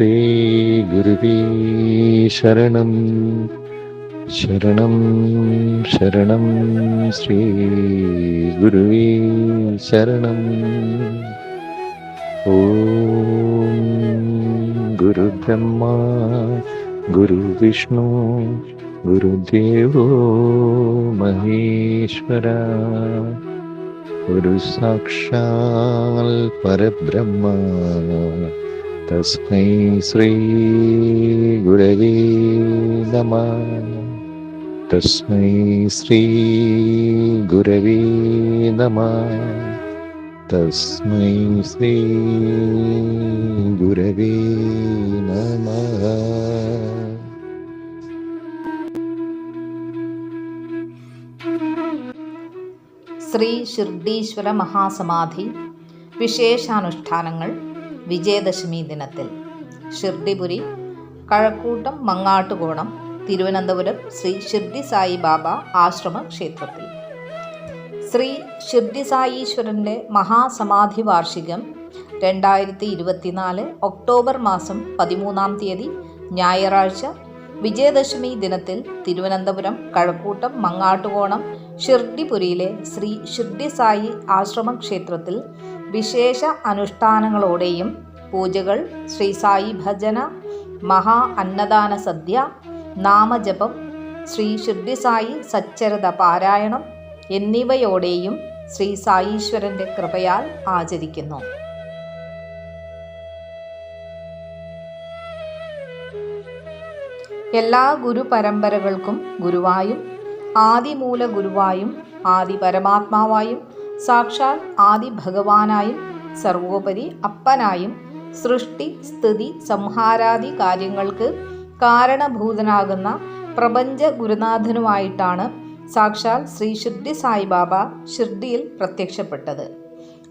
ശ്രീഗുരുവീ ശരണം. ശരണം ശരണം ശ്രീഗുരുവീ ശരണം. ഓം ഗുരുബ്രഹ്മ ഗുരുവിഷ്ണു ഗുരുദേവോ മഹേശ്വര. ഗുരു സാക്ഷാൽ പരബ്രഹ്മ തസ്മൈ ശ്രീ ഗുരവേ നമ തസ്മൈ ശ്രീ ഗുരവേ നമ തസ്മൈ ശ്രീ ഗുരവേ നമ ശ്രീ ഷിർഡീശ്വര മഹാസമാധി വിശേഷാനുഷ്ഠാനങ്ങൾ വിജയദശമി ദിനത്തിൽ. ഷിർഡിപുരി കഴക്കൂട്ടം മങ്ങാട്ടുകോണം തിരുവനന്തപുരം ശ്രീ ഷിർഡി സായി ബാബ ആശ്രമ ക്ഷേത്രത്തിൽ ശ്രീ ഷിർഡി സായീശ്വരന്റെ മഹാസമാധി വാർഷികം രണ്ടായിരത്തി ഇരുപത്തിനാല് ഒക്ടോബർ മാസം പതിമൂന്നാം തീയതി ഞായറാഴ്ച വിജയദശമി ദിനത്തിൽ തിരുവനന്തപുരം കഴക്കൂട്ടം മങ്ങാട്ടുകോണം ഷിർഡിപുരിയിലെ ശ്രീ ഷിർഡി സായി ആശ്രമ ക്ഷേത്രത്തിൽ വിശേഷ അനുഷ്ഠാനങ്ങളോടെയും പൂജകൾ ശ്രീ സായി ഭജന മഹാ അന്നദാന സദ്യ നാമജപം ശ്രീ ഷിർഡി സായി സച്ചരിത പാരായണം എന്നിവയോടെയും ശ്രീ സായീശ്വരന്റെ കൃപയാൽ ആചരിക്കുന്നു. എല്ലാ ഗുരുപരമ്പരകൾക്കും ഗുരുവായും ആദിമൂല ഗുരുവായും ആദി പരമാത്മാവായും സാക്ഷാൽ ആദി ഭഗവാനായും സർവോപരി അപ്പനായും സൃഷ്ടി സ്ഥിതി സംഹാരാദി കാര്യങ്ങൾക്ക് കാരണഭൂതനാകുന്ന പ്രപഞ്ച ഗുരുനാഥനുമായിട്ടാണ് സാക്ഷാൽ ശ്രീ ഷിർഡി സായിബാബ ഷിർഡിയിൽ പ്രത്യക്ഷപ്പെട്ടത്.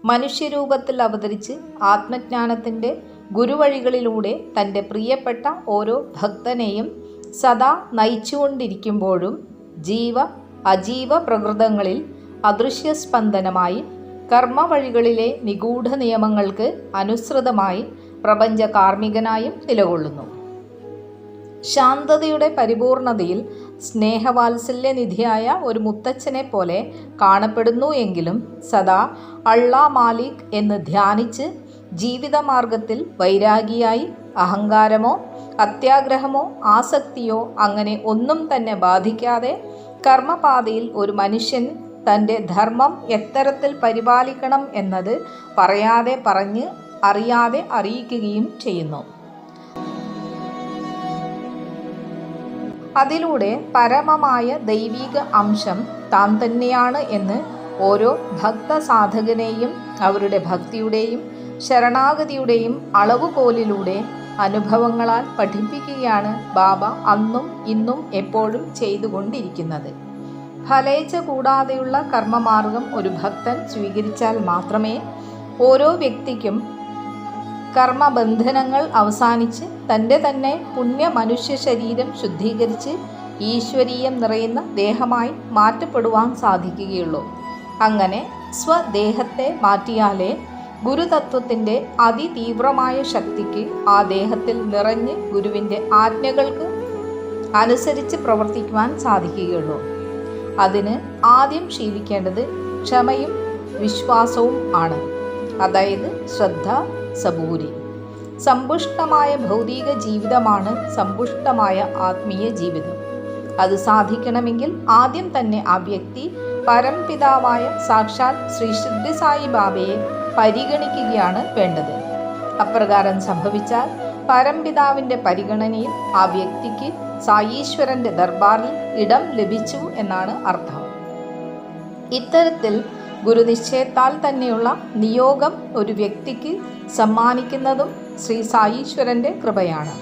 മനുഷ്യരൂപത്തിൽ അവതരിച്ച് ആത്മജ്ഞാനത്തിന്റെ ഗുരുവഴികളിലൂടെ തന്റെ പ്രിയപ്പെട്ട ഓരോ ഭക്തനെയും സദാ നയിച്ചുകൊണ്ടിരിക്കുമ്പോഴും ജീവ അജീവ പ്രകൃതങ്ങളിൽ അദൃശ്യസ്പന്ദനമായി കർമ്മവഴികളിലെ നിഗൂഢ നിയമങ്ങൾക്ക് അനുസൃതമായി പ്രപഞ്ച കാർമ്മികനായും നിലകൊള്ളുന്നു. ശാന്തതയുടെ പരിപൂർണതയിൽ സ്നേഹവാത്സല്യനിധിയായ ഒരു മുത്തച്ഛനെ പോലെ കാണപ്പെടുന്നു എങ്കിലും സദാ അള്ളാ മാലിക് എന്ന് ധ്യാനിച്ച് ജീവിതമാർഗത്തിൽ വൈരാഗിയായി അഹങ്കാരമോ അത്യാഗ്രഹമോ ആസക്തിയോ അങ്ങനെ ഒന്നും തന്നെ ബാധിക്കാതെ കർമ്മപാതയിൽ ഒരു മനുഷ്യൻ തന്റെ ധർമ്മം എത്തരത്തിൽ പരിപാലിക്കണം എന്നത് പറയാതെ പറഞ്ഞ് അറിയാതെ അറിയിക്കുകയും ചെയ്യുന്നു. അതിലൂടെ പരമമായ ദൈവിക അംശം താൻ തന്നെയാണ് എന്ന് ഓരോ ഭക്തസാധകനെയും അവരുടെ ഭക്തിയുടെയും ശരണാഗതിയുടെയും അളവുകോലിലൂടെ അനുഭവങ്ങളാൽ പഠിപ്പിക്കുകയാണ് ബാബ അന്നും ഇന്നും എപ്പോഴും ചെയ്തുകൊണ്ടിരിക്കുന്നത്. ഫലേച്ഛ കൂടാതെയുള്ള കർമ്മമാർഗം ഒരു ഭക്തൻ സ്വീകരിച്ചാൽ മാത്രമേ ഓരോ വ്യക്തിക്കും കർമ്മബന്ധനങ്ങൾ അവസാനിച്ച് തന്റെ തന്നെ പുണ്യ മനുഷ്യ ശരീരം ശുദ്ധീകരിച്ച് ഈശ്വരീയം നിറയുന്ന ദേഹമായി മാറ്റപ്പെടുവാൻ സാധിക്കുകയുള്ളൂ. അങ്ങനെ സ്വദേഹത്തെ മാറ്റിയാലേ ഗുരുതത്വത്തിന്റെ അതിതീവ്രമായ ശക്തിക്ക് ആ ദേഹത്തിൽ നിറഞ്ഞ് ഗുരുവിന്റെ ആജ്ഞകൾക്ക് അനുസരിച്ച് പ്രവർത്തിക്കുവാൻ സാധിക്കുകയുള്ളൂ. അതിന് ആദ്യം ശീലിക്കേണ്ടത് ക്ഷമയും വിശ്വാസവും ആണ്. അതായത് ശ്രദ്ധ സബൂരി. സമ്പുഷ്ടമായ ഭൗതിക ജീവിതമാണ് സമ്പുഷ്ടമായ ആത്മീയ ജീവിതം. അത് സാധിക്കണമെങ്കിൽ ആദ്യം തന്നെ ആ വ്യക്തി പരംപിതാവായ സാക്ഷാൽ ശ്രീ സിദ്ധി സായി ബാബയെ പരിഗണിക്കുകയാണ് വേണ്ടത്. അപ്രകാരം സംഭവിച്ചാൽ പരംപിതാവിന്റെ പരിഗണനയിൽ ആ വ്യക്തിക്ക് സായീശ്വരന്റെ ദർബാറിൽ ഇടം ലഭിച്ചു എന്നാണ് അർത്ഥം. ഇത്തരത്തിൽ ഗുരുനിശ്ചയത്താൽ തന്നെയുള്ള നിയോഗം ഒരു വ്യക്തിക്ക് സമ്മാനിക്കുന്നതും ശ്രീ സായീശ്വരന്റെ കൃപയാണ്.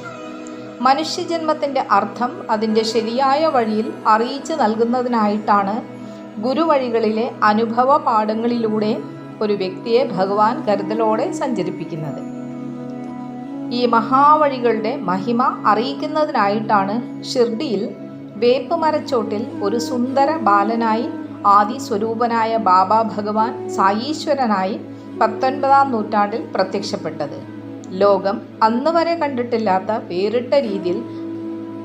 മനുഷ്യജന്മത്തിന്റെ അർത്ഥം അതിന്റെ ശരിയായ വഴിയിൽ അറിയിച്ചു നൽകുന്നതിനായിട്ടാണ് ഗുരുവഴികളിലെ അനുഭവ പാഠങ്ങളിലൂടെ ഒരു വ്യക്തിയെ ഭഗവാൻ കരുതലോടെ സഞ്ചരിപ്പിക്കുന്നത്. ഈ മഹാവഴികളുടെ മഹിമ അറിയിക്കുന്നതിനായിട്ടാണ് ഷിർഡിയിൽ വേപ്പ് മരച്ചോട്ടിൽ ഒരു സുന്ദര ബാലനായി ആദി സ്വരൂപനായ ബാബ ഭഗവാൻ സായീശ്വരനായി പത്തൊൻപതാം നൂറ്റാണ്ടിൽ പ്രത്യക്ഷപ്പെട്ടത്. ലോകം അന്ന് വരെ കണ്ടിട്ടില്ലാത്ത വേറിട്ട രീതിയിൽ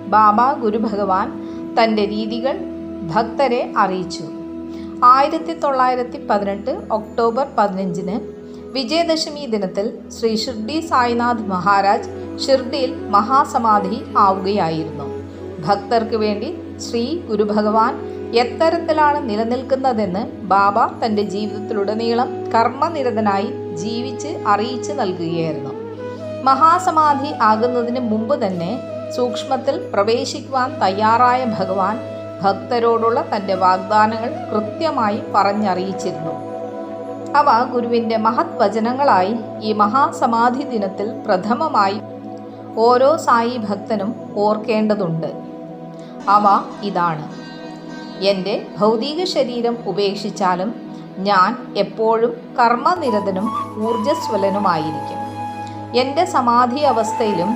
ബാബ ഗുരു ഭഗവാൻ തന്റെ രീതികൾ ഭക്തരെ അറിയിച്ചു. ആയിരത്തി തൊള്ളായിരത്തി പതിനെട്ട് ഒക്ടോബർ പതിനഞ്ചിന് വിജയദശമി ദിനത്തിൽ ശ്രീ ഷിർഡി സായിനാഥ് മഹാരാജ് ഷിർഡിയിൽ മഹാസമാധി ആവുകയായിരുന്നു. ഭക്തർക്ക് വേണ്ടി ശ്രീ ഗുരുഭഗവാൻ എത്തരത്തിലാണ് നിലനിൽക്കുന്നതെന്ന് ബാബ തന്റെ ജീവിതത്തിലുടനീളം കർമ്മനിരതനായി ജീവിച്ച് അറിയിച്ചു നൽകുകയായിരുന്നു. മഹാസമാധി ആകുന്നതിന് മുമ്പ് തന്നെ സൂക്ഷ്മത്തിൽ പ്രവേശിക്കുവാൻ തയ്യാറായ ഭഗവാൻ ഭക്തരോടുള്ള തന്റെ വാഗ്ദാനങ്ങൾ കൃത്യമായി പറഞ്ഞറിയിച്ചിരുന്നു. അവ ഗുരുവിന്റെ മഹത് വചനങ്ങളായി ഈ മഹാസമാധി ദിനത്തിൽ പ്രഥമമായി ഓരോ സായി ഭക്തനും ഓർക്കേണ്ടതുണ്ട്. അവ ഇതാണ്. എന്റെ ഭൗതിക ശരീരം ഉപേക്ഷിച്ചാലും ഞാൻ എപ്പോഴും കർമ്മനിരതനും ഊർജസ്വലനുമായിരിക്കും എന്റെ സമാധി അവസ്ഥയിലും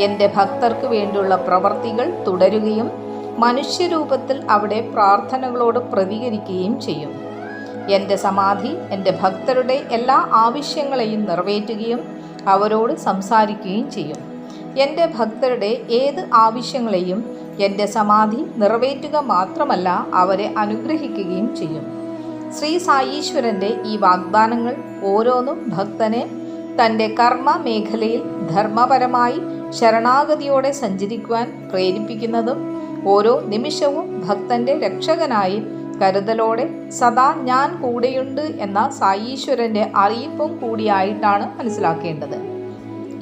എന്റെ ഭക്തർക്ക് വേണ്ടിയുള്ള പ്രവർത്തികൾ തുടരുകയും മനുഷ്യരൂപത്തിൽ അവിടെ പ്രാർത്ഥനകളോട് പ്രതികരിക്കുകയും ചെയ്യും. എന്റെ സമാധി എന്റെ ഭക്തരുടെ എല്ലാ ആവശ്യങ്ങളെയും നിറവേറ്റുകയും അവരോട് സംസാരിക്കുകയും ചെയ്യും. എന്റെ ഭക്തരുടെ ഏത് ആവശ്യങ്ങളെയും എന്റെ സമാധി നിറവേറ്റുക മാത്രമല്ല അവരെ അനുഗ്രഹിക്കുകയും ചെയ്യും. ശ്രീ സായീശ്വരന്റെ ഈ വാഗ്ദാനങ്ങൾ ഓരോന്നും ഭക്തനെ തന്റെ കർമ്മ മേഖലയിൽ ധർമ്മപരമായി ശരണാഗതിയോടെ സഞ്ചരിക്കുവാൻ പ്രേരിപ്പിക്കുന്നതും ഓരോ നിമിഷവും ഭക്തന്റെ രക്ഷകനായി കരുതലോടെ സദാ ഞാൻ കൂടെയുണ്ട് എന്ന സായീശ്വരന്റെ അറിയിപ്പും കൂടിയായിട്ടാണ് മനസ്സിലാക്കേണ്ടത്.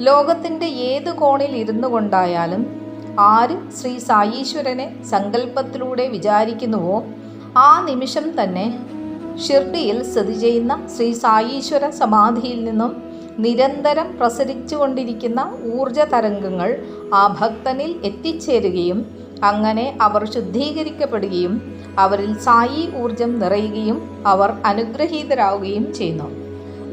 ലോകത്തിന്റെ ഏത് കോണിൽ ഇരുന്നു കൊണ്ടായാലും ആര് ശ്രീ സായീശ്വരനെ സങ്കല്പത്തിലൂടെ വിചാരിക്കുന്നുവോ? ആ നിമിഷം തന്നെ ഷിർഡിയിൽ സ്ഥിതി ചെയ്യുന്ന ശ്രീ സായീശ്വര സമാധിയിൽ നിന്നും നിരന്തരം പ്രസരിച്ചുകൊണ്ടിരിക്കുന്ന ഊർജ തരംഗങ്ങൾ ആ ഭക്തനിൽ എത്തിച്ചേരുകയും അങ്ങനെ അവർ ശുദ്ധീകരിക്കപ്പെടുകയും അവരിൽ സായി ഊർജം നിറയുകയും അവർ അനുഗ്രഹീതരാകുകയും ചെയ്യുന്നു.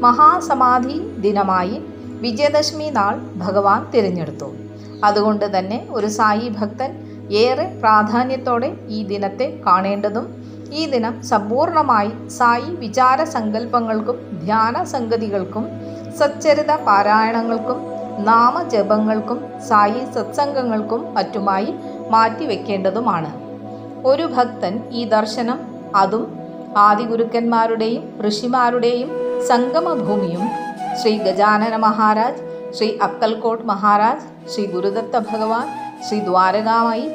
മഹാസമാധി ദിനമായി വിജയദശമി നാൾ ഭഗവാൻ തിരഞ്ഞെടുത്തു. അതുകൊണ്ട് തന്നെ ഒരു സായി ഭക്തൻ ഏറെ പ്രാധാന്യത്തോടെ ഈ ദിനത്തെ കാണേണ്ടതും ഈ ദിനം സമ്പൂർണമായി സായി വിചാര സങ്കല്പങ്ങൾക്കും ധ്യാന സംഗതികൾക്കും സച്ചരിത പാരായണങ്ങൾക്കും നാമജപങ്ങൾക്കും സായി സത്സംഗങ്ങൾക്കും മറ്റുമായി മാറ്റിവെക്കേണ്ടതുമാണ്. ഒരു ഭക്തൻ ഈ ദർശനം അതും ആദിഗുരുക്കന്മാരുടെയും ഋഷിമാരുടെയും സംഗമഭൂമിയും ശ്രീ ഗജാനന മഹാരാജ് ശ്രീ അക്കൽകോട്ട് മഹാരാജ് ശ്രീ ഗുരുദത്ത ഭഗവാൻ ശ്രീ ദ്വാരകാമയി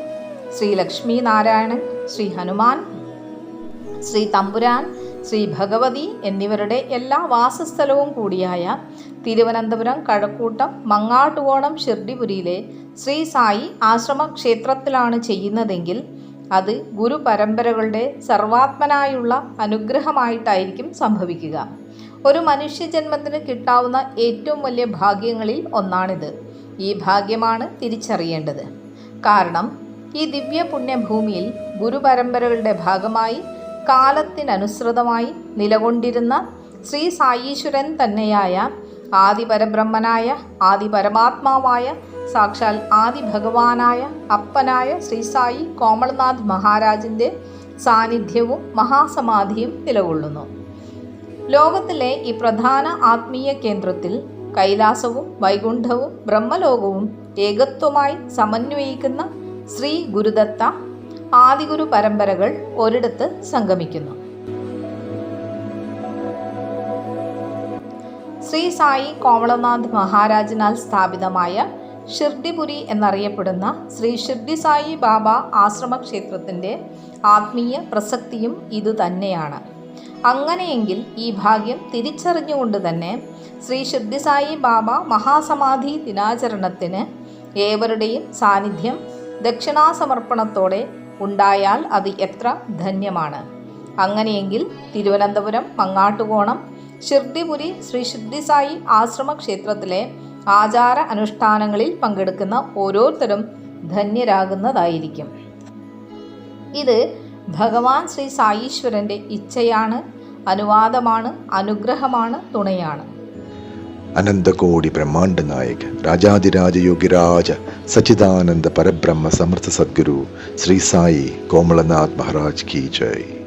ശ്രീ ലക്ഷ്മി നാരായണൻ ശ്രീ ഹനുമാൻ ശ്രീ തമ്പുരാൻ ശ്രീ ഭഗവതി എന്നിവരുടെ എല്ലാ വാസസ്ഥലവും കൂടിയായ തിരുവനന്തപുരം കഴക്കൂട്ടം മങ്ങാട്ടുകോണം ഷിർഡിപുരിയിലെ ശ്രീ സായി ആശ്രമ ക്ഷേത്രത്തിലാണ് ചെയ്യുന്നതെങ്കിൽ അത് ഗുരു പരമ്പരകളുടെ സർവാത്മനായുള്ള അനുഗ്രഹമായിട്ടായിരിക്കും സംഭവിക്കുക. ഒരു മനുഷ്യജന്മത്തിന് കിട്ടാവുന്ന ഏറ്റവും വലിയ ഭാഗ്യങ്ങളിൽ ഒന്നാണിത്. ഈ ഭാഗ്യമാണ് തിരിച്ചറിയേണ്ടത്. കാരണം ഈ ദിവ്യ പുണ്യഭൂമിയിൽ ഗുരുപരമ്പരകളുടെ ഭാഗമായി കാലത്തിനനുസൃതമായി നിലകൊണ്ടിരുന്ന ശ്രീ സായീശ്വരൻ തന്നെയായ ആദിപരബ്രഹ്മനായ ആദിപരമാത്മാവായ സാക്ഷാൽ ആദി ഭഗവാനായ അപ്പനായ ശ്രീ സായി കോമൾനാഥ് മഹാരാജിന്റെ സാന്നിധ്യവും മഹാസമാധിയും നിലകൊള്ളുന്നു. ലോകത്തിലെ ഈ പ്രധാന ആത്മീയ കേന്ദ്രത്തിൽ കൈലാസവും വൈകുണ്ഠവും ബ്രഹ്മലോകവും ഏകത്വമായി സമന്വയിക്കുന്ന ശ്രീ ഗുരുദത്ത ആദിഗുരു പരമ്പരകൾ ഒരിടത്ത് സംഗമിക്കുന്നു. ശ്രീ സായി കോമളനാഥ് മഹാരാജനാൽ സ്ഥാപിതമായ ഷിർഡിപുരി എന്നറിയപ്പെടുന്ന ശ്രീ ഷിർഡി സായി ബാബ ആശ്രമ ക്ഷേത്രത്തിന്റെ ആത്മീയ പ്രസക്തിയും ഇതുതന്നെയാണ് അങ്ങനെയെങ്കിൽ ഈ ഭാഗ്യം തിരിച്ചറിഞ്ഞുകൊണ്ട് തന്നെ ശ്രീ ഷിർഡി സായി ബാബ മഹാസമാധി ദിനാചരണത്തിന് ഏവരുടെയും സാന്നിധ്യം ദക്ഷിണാസമർപ്പണത്തോടെ ഉണ്ടായാൽ അത് എത്ര ധന്യമാണ്. അങ്ങനെയെങ്കിൽ തിരുവനന്തപുരം മങ്ങാട്ടുകോണം ഷിർഡിപുരി ശ്രീ ഷിർഡി സായി ആശ്രമ ക്ഷേത്രത്തിലെ ആചാര അനുഷ്ഠാനങ്ങളിൽ പങ്കെടുക്കുന്ന ഓരോരുത്തരും ധന്യരാകുന്നതായിരിക്കും. ഇത് ഭഗവാൻ ശ്രീ സായീശ്വരന്റെ ഇച്ഛയാണ് അനുവാദമാണ് അനുഗ്രഹമാണ് തുണയാണ്. അനന്തകോടി ബ്രഹ്മാണ്ട നായക രാജാതിരാജയോഗിരാജ സച്ചിദാനന്ദ പരബ്രഹ്മ സമർത്ഥ സദ്ഗുരു ശ്രീ സായി കോമളനാഥ് മഹാരാജ് കി ജയ്.